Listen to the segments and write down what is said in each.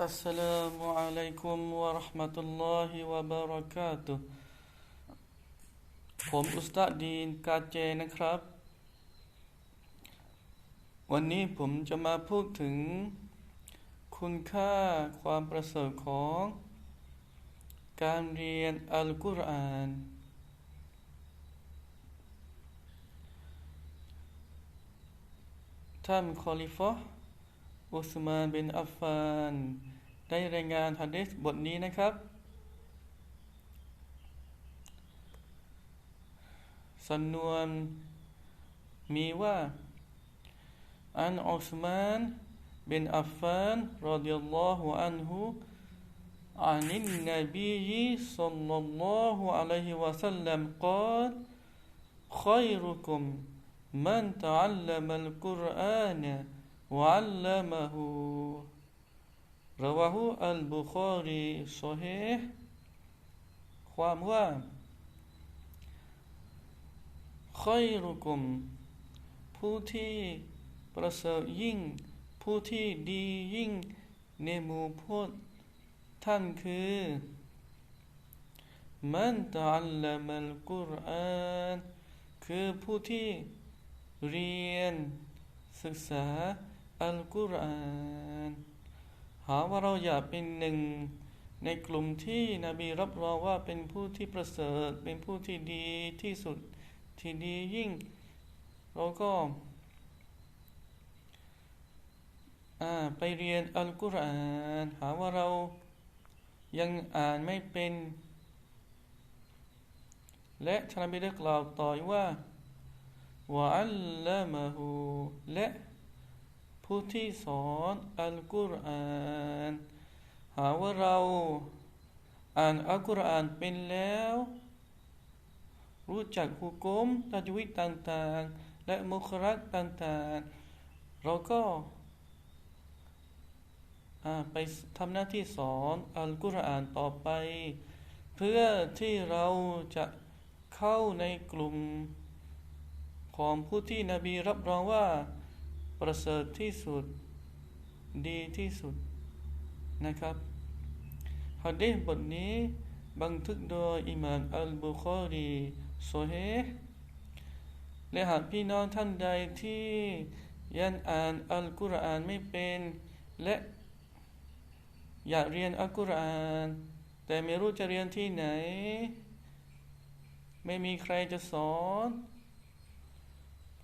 السلام عليكم ورحمة الله وبركاته ผมอุสตาดีนกาเจนะครับ วันนี้ผมจะมาพูดถึง คุณค่าความประเสริฐของ การเรียนอัลกุรอาน ท่านคอลิฟะ อุสมานบินอัฟฟาน ได้รายงานฮะดิษบทนี้นะครับ สำนวนมีว่า อันอุสมานบินอัฟฟานรดิยัลลอฮุอันฮุ عن النبي صلى الله عليه وسلم قال خيركم من تعلم القرآن وعلمه رواه البخاري صحيح ความว่า خيركم ผู้ที่ประเสริฐยิ่ง ผู้ที่ดียิ่ง ในหมู่พวกท่านคือ มันตะอัลลัมัลกุรอานคือผู้ที่เรียนศึกษา อัลกุรอานหาว่าเราอยากเป็นหนึ่งในกลุ่มที่นบีรับรองว่าเป็นผู้ที่ประเสริฐ เป็นผู้ที่ดีที่สุดที่ดียิ่ง เราก็ไปเรียนอัลกุรอานหาว่าเรายังอ่านไม่เป็น และท่านนบีได้กล่าวต่อว่าวะอัลลามะฮูและ ผู้ที่สอนอัลกุรอานหาว่าเราอ่านอัลกุรอานเป็นแล้ว รู้จักหุกมตัจวิตต่างๆ และมุครักต่างๆ เราก็ไปทำหน้าที่สอนอัลกุรอานต่อไป เพื่อที่เราจะเข้าในกลุ่มของผู้ที่นบีรับรองว่า ประเสริฐที่สุด ดีที่สุดนะครับฮะดีษบทนี้บันทึกโดยอิมามอัลบุคอรีโซเฮและหากพี่น้องท่านใดที่ยันอ่านอัลกุรอานไม่เป็น และอยากเรียนอัลกุรอาน แต่ไม่รู้จะเรียนที่ไหน ไม่มีใครจะสอน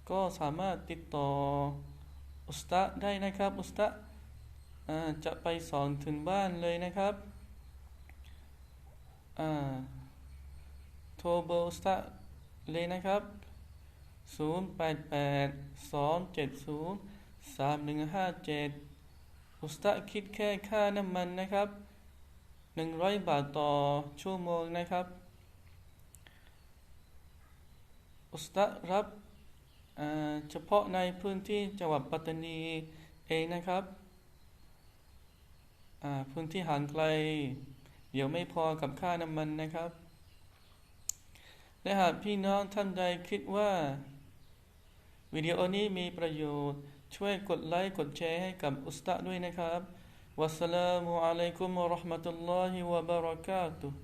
ก็สามารถติดต่อ อุสตาได้นะครับ อุสตาจะไปสอนถึงบ้านเลยนะครับโทรเบอร์อุสตาเลยนะครับ 088 270 3157 อุสตาคิดแค่ค่าน้ำมันนะครับ 100 บาทต่อชั่วโมงนะครับ อุสตารับ เฉพาะในพื้นที่จังหวัดปัตตานีเองนะครับพื้นที่ห่างไกล เดี๋ยวไม่พอกับค่าน้ำมันนะครับ และหากพี่น้องท่านใดคิดว่า วิดีโอนี้มีประโยชน์ช่วยกดไลค์กดแชร์ให้กับอุสตาด้วยนะครับ วัสสลามุอะลัยกุมวะราะห์มะตุลลอฮิวะบะเราะกาตุฮ์